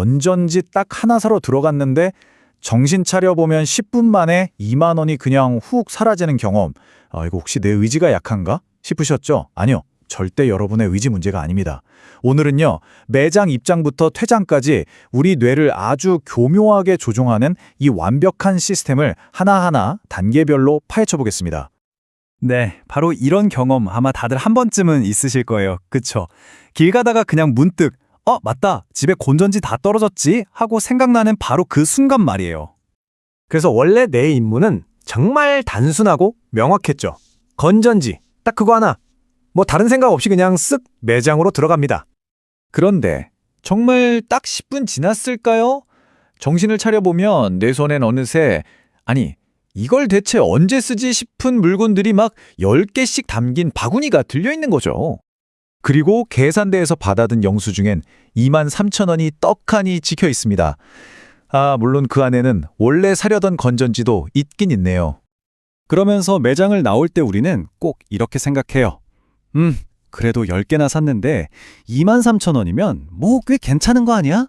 건전지 딱 하나 사러 들어갔는데 정신 차려 보면 10분 만에 2만 원이 그냥 훅 사라지는 경험. 아, 이거 혹시 내 의지가 약한가? 싶으셨죠? 아니요. 절대 여러분의 의지 문제가 아닙니다. 오늘은요, 매장 입장부터 퇴장까지 우리 뇌를 아주 교묘하게 조종하는 이 완벽한 시스템을 하나하나 단계별로 파헤쳐 보겠습니다. 네, 바로 이런 경험 아마 다들 한 번쯤은 있으실 거예요. 그쵸? 길 가다가 그냥 문득 어, 맞다. 집에 건전지 다 떨어졌지? 하고 생각나는 바로 그 순간 말이에요. 그래서 원래 내 임무는 정말 단순하고 명확했죠. 건전지, 딱 그거 하나. 뭐 다른 생각 없이 그냥 쓱 매장으로 들어갑니다. 그런데 정말 딱 10분 지났을까요? 정신을 차려보면 내 손엔 어느새 아니 이걸 대체 언제 쓰지 싶은 물건들이 막 10개씩 담긴 바구니가 들려있는 거죠. 그리고 계산대에서 받아든 영수증엔 2만 3천 원이 떡하니 찍혀 있습니다. 아, 물론 그 안에는 원래 사려던 건전지도 있긴 있네요. 그러면서 매장을 나올 때 우리는 꼭 이렇게 생각해요. 음, 그래도 10개나 샀는데 23,000원이면 뭐 꽤 괜찮은 거 아니야?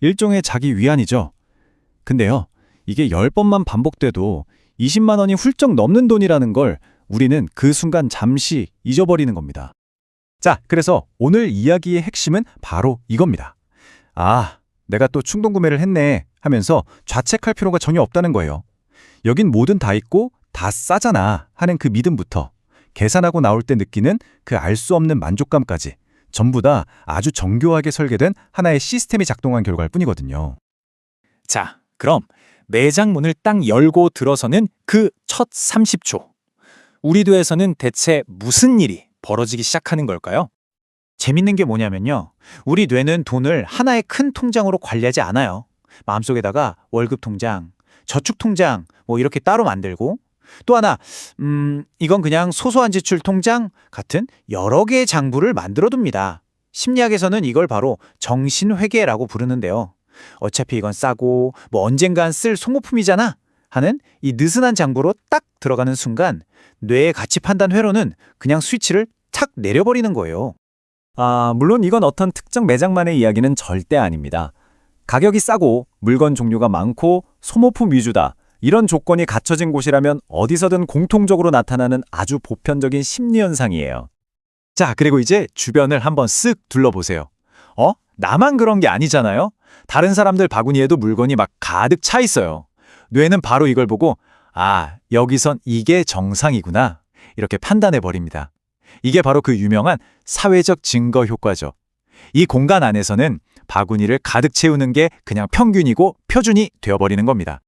일종의 자기 위안이죠. 근데요, 이게 10번만 반복돼도 20만 원이 훌쩍 넘는 돈이라는 걸 우리는 그 순간 잠시 잊어버리는 겁니다. 자, 그래서 오늘 이야기의 핵심은 바로 이겁니다. 아, 내가 또 충동 구매를 했네 하면서 자책할 필요가 전혀 없다는 거예요. 여긴 뭐든 다 있고 다 싸잖아 하는 그 믿음부터 계산하고 나올 때 느끼는 그 알 수 없는 만족감까지 전부 다 아주 정교하게 설계된 하나의 시스템이 작동한 결과일 뿐이거든요. 자, 그럼 매장 문을 딱 열고 들어서는 그 첫 30초. 우리 뇌에서는 대체 무슨 일이 벌어지기 시작하는 걸까요? 재밌는 게 뭐냐면요. 우리 뇌는 돈을 하나의 큰 통장으로 관리하지 않아요. 마음속에다가 월급 통장, 저축 통장 뭐 이렇게 따로 만들고 또 하나 음 이건 그냥 소소한 지출 통장 같은 여러 개의 장부를 만들어 둡니다. 심리학에서는 이걸 바로 정신회계라고 부르는데요. 어차피 이건 싸고 뭐 언젠간 쓸 소모품이잖아 하는 이 느슨한 장부로 딱 들어가는 순간 뇌의 가치 판단 회로는 그냥 스위치를 탁 내려버리는 거예요. 아, 물론 이건 어떤 특정 매장만의 이야기는 절대 아닙니다. 가격이 싸고 물건 종류가 많고 소모품 위주다. 이런 조건이 갖춰진 곳이라면 어디서든 공통적으로 나타나는 아주 보편적인 심리 현상이에요. 자, 그리고 이제 주변을 한번 쓱 둘러보세요. 어? 나만 그런 게 아니잖아요? 다른 사람들 바구니에도 물건이 막 가득 차 있어요. 뇌는 바로 이걸 보고 아, 여기선 이게 정상이구나. 이렇게 판단해 버립니다. 이게 바로 그 유명한 사회적 증거 효과죠. 이 공간 안에서는 바구니를 가득 채우는 게 그냥 평균이고 표준이 되어버리는 겁니다.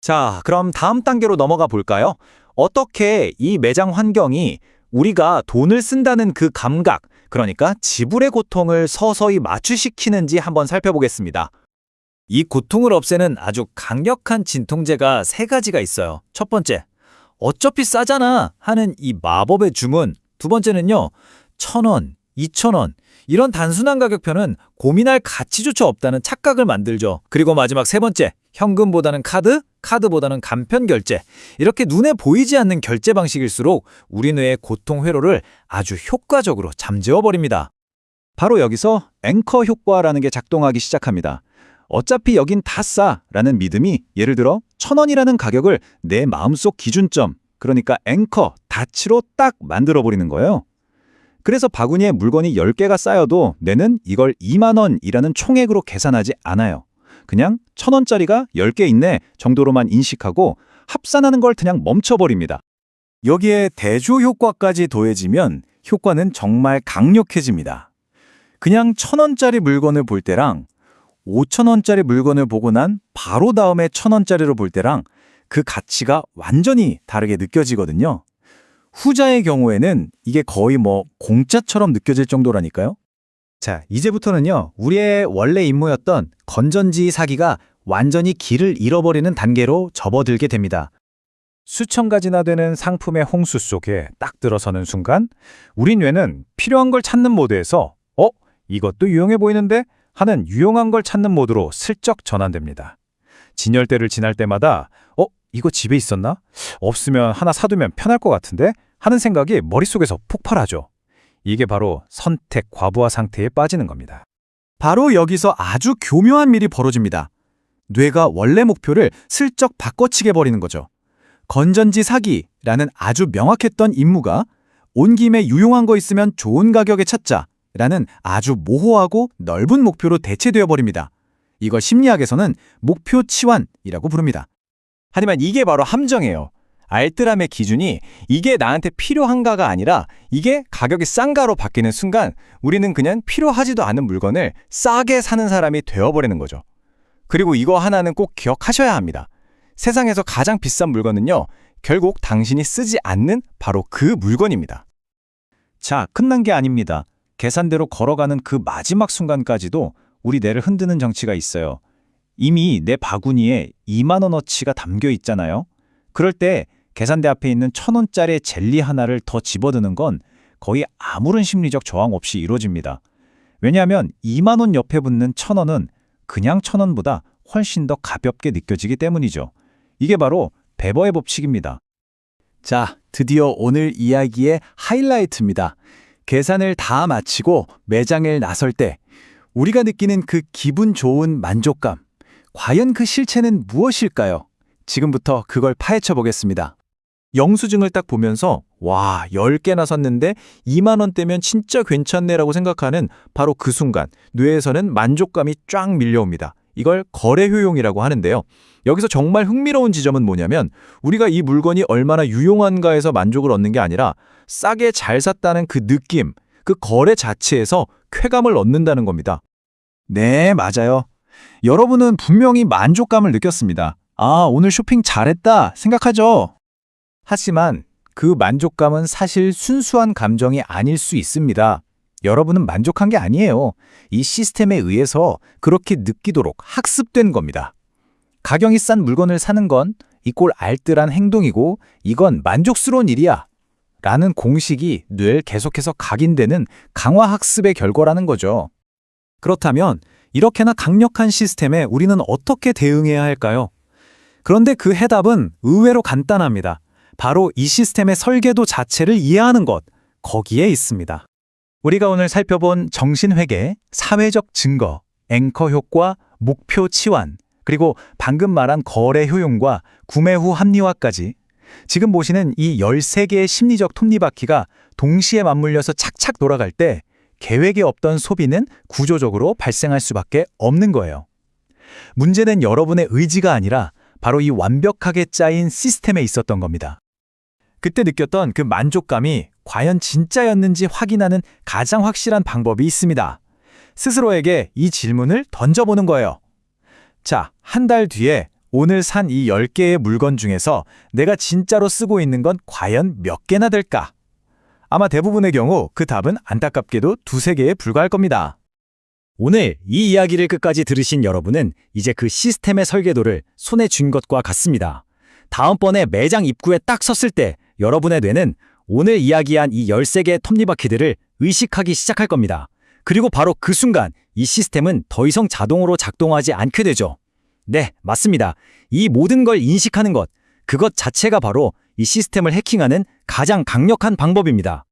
자, 그럼 다음 단계로 넘어가 볼까요? 어떻게 이 매장 환경이 우리가 돈을 쓴다는 그 감각, 그러니까 지불의 고통을 서서히 마취시키는지 한번 살펴보겠습니다. 이 고통을 없애는 아주 강력한 진통제가 세 가지가 있어요. 첫 번째, 어차피 싸잖아 하는 이 마법의 주문. 두 번째는요, 천 원, 이천 원 이런 단순한 가격표는 고민할 가치조차 없다는 착각을 만들죠. 그리고 마지막 세 번째, 현금보다는 카드, 카드보다는 간편 결제. 이렇게 눈에 보이지 않는 결제 방식일수록 우리 뇌의 고통 회로를 아주 효과적으로 잠재워 버립니다. 바로 여기서 앵커 효과라는 게 작동하기 시작합니다. 어차피 여긴 다 싸라는 믿음이 예를 들어 천 원이라는 가격을 내 마음속 기준점, 그러니까 앵커, 다치로 딱 만들어 버리는 거예요. 그래서 바구니에 물건이 10개가 쌓여도 내는 이걸 2만 원이라는 총액으로 계산하지 않아요. 그냥 천 원짜리가 10개 있네 정도로만 인식하고 합산하는 걸 그냥 멈춰버립니다. 여기에 대조 효과까지 더해지면 효과는 정말 강력해집니다. 그냥 천 원짜리 물건을 볼 때랑 5천 원짜리 물건을 보고 난 바로 다음에 천 원짜리로 볼 때랑 그 가치가 완전히 다르게 느껴지거든요. 후자의 경우에는 이게 거의 뭐 공짜처럼 느껴질 정도라니까요. 자, 이제부터는요, 우리의 원래 임무였던 건전지 사기가 완전히 길을 잃어버리는 단계로 접어들게 됩니다. 수천 가지나 되는 상품의 홍수 속에 딱 들어서는 순간, 우리 뇌는 필요한 걸 찾는 모드에서, 어? 이것도 유용해 보이는데? 하는 유용한 걸 찾는 모드로 슬쩍 전환됩니다. 진열대를 지날 때마다, 어? 이거 집에 있었나? 없으면 하나 사두면 편할 것 같은데? 하는 생각이 머릿속에서 폭발하죠. 이게 바로 선택 과부하 상태에 빠지는 겁니다. 바로 여기서 아주 교묘한 일이 벌어집니다. 뇌가 원래 목표를 슬쩍 바꿔치게 버리는 거죠. 건전지 사기라는 아주 명확했던 임무가 온 김에 유용한 거 있으면 좋은 가격에 찾자 라는 아주 모호하고 넓은 목표로 대체되어 버립니다. 이걸 심리학에서는 목표 치환이라고 부릅니다. 하지만 이게 바로 함정이에요. 알뜰함의 기준이 이게 나한테 필요한가가 아니라 이게 가격이 싼가로 바뀌는 순간 우리는 그냥 필요하지도 않은 물건을 싸게 사는 사람이 되어버리는 거죠. 그리고 이거 하나는 꼭 기억하셔야 합니다. 세상에서 가장 비싼 물건은요, 결국 당신이 쓰지 않는 바로 그 물건입니다. 자, 끝난 게 아닙니다. 계산대로 걸어가는 그 마지막 순간까지도 우리 뇌를 흔드는 정치가 있어요. 이미 내 바구니에 2만 원어치가 담겨 있잖아요. 그럴 때 계산대 앞에 있는 천 원짜리 젤리 하나를 더 집어드는 건 거의 아무런 심리적 저항 없이 이루어집니다. 왜냐하면 2만 원 옆에 붙는 천 원은 그냥 천 원보다 훨씬 더 가볍게 느껴지기 때문이죠. 이게 바로 베버의 법칙입니다. 자, 드디어 오늘 이야기의 하이라이트입니다. 계산을 다 마치고 매장에 나설 때 우리가 느끼는 그 기분 좋은 만족감. 과연 그 실체는 무엇일까요? 지금부터 그걸 파헤쳐 보겠습니다. 영수증을 딱 보면서 와, 10개나 샀는데 2만 원대면 진짜 괜찮네라고 생각하는 바로 그 순간 뇌에서는 만족감이 쫙 밀려옵니다. 이걸 거래 효용이라고 하는데요. 여기서 정말 흥미로운 지점은 뭐냐면 우리가 이 물건이 얼마나 유용한가에서 만족을 얻는 게 아니라 싸게 잘 샀다는 그 느낌, 그 거래 자체에서 쾌감을 얻는다는 겁니다. 네, 맞아요. 여러분은 분명히 만족감을 느꼈습니다. 아, 오늘 쇼핑 잘했다 생각하죠? 하지만 그 만족감은 사실 순수한 감정이 아닐 수 있습니다. 여러분은 만족한 게 아니에요. 이 시스템에 의해서 그렇게 느끼도록 학습된 겁니다. 가격이 싼 물건을 사는 건 이꼴 알뜰한 행동이고 이건 만족스러운 일이야. 라는 공식이 뇌를 계속해서 각인되는 강화 학습의 결과라는 거죠. 그렇다면 이렇게나 강력한 시스템에 우리는 어떻게 대응해야 할까요? 그런데 그 해답은 의외로 간단합니다. 바로 이 시스템의 설계도 자체를 이해하는 것, 거기에 있습니다. 우리가 오늘 살펴본 정신회계, 사회적 증거, 앵커 효과, 목표 치환, 그리고 방금 말한 거래 효용과 구매 후 합리화까지 지금 보시는 이 13개의 심리적 톱니바퀴가 동시에 맞물려서 착착 돌아갈 때 계획에 없던 소비는 구조적으로 발생할 수밖에 없는 거예요. 문제는 여러분의 의지가 아니라 바로 이 완벽하게 짜인 시스템에 있었던 겁니다. 그때 느꼈던 그 만족감이 과연 진짜였는지 확인하는 가장 확실한 방법이 있습니다. 스스로에게 이 질문을 던져보는 거예요. 자, 한 달 뒤에 오늘 산 이 10개의 물건 중에서 내가 진짜로 쓰고 있는 건 과연 몇 개나 될까? 아마 대부분의 경우 그 답은 안타깝게도 두세 개에 불과할 겁니다. 오늘 이 이야기를 끝까지 들으신 여러분은 이제 그 시스템의 설계도를 손에 쥔 것과 같습니다. 다음번에 매장 입구에 딱 섰을 때 여러분의 뇌는 오늘 이야기한 이 13개의 톱니바퀴들을 의식하기 시작할 겁니다. 그리고 바로 그 순간 이 시스템은 더 이상 자동으로 작동하지 않게 되죠. 네, 맞습니다. 이 모든 걸 인식하는 것, 그것 자체가 바로 이 시스템을 해킹하는 가장 강력한 방법입니다.